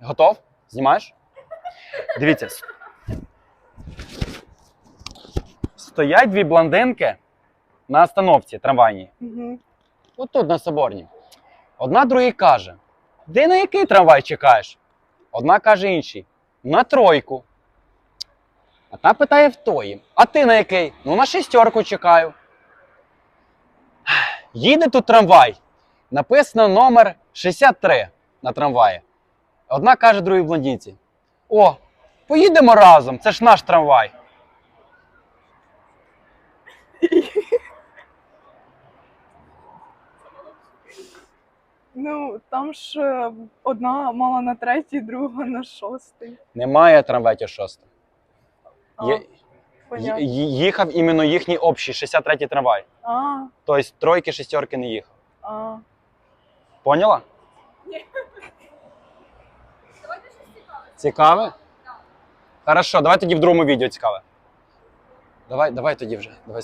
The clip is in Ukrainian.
Готов? Знімаєш? Дивіться. Стоять дві блондинки на остановці трамвайній. Угу. От тут на соборній. Одна другій каже: Де на який трамвай чекаєш? Одна каже іншій: на тройку. А та питає в тої: А ти на який? Ну на шістерку чекаю. Їде тут трамвай. Написано номер 63 на трамваї. Одна каже другій блондинці: О, поїдемо разом, це ж наш трамвай. Ну, там ж е, одна мала на третій, друга на шостий. Немає. Є- понятно. Їхав іменно їхній общий 63-й трамвай. А, Тобто тройки, шістерки не їхав. а. Поняла? Цікаве? Хорошо, давай тоді в другому відео цікаве. Давай, давай тоді вже. Давай.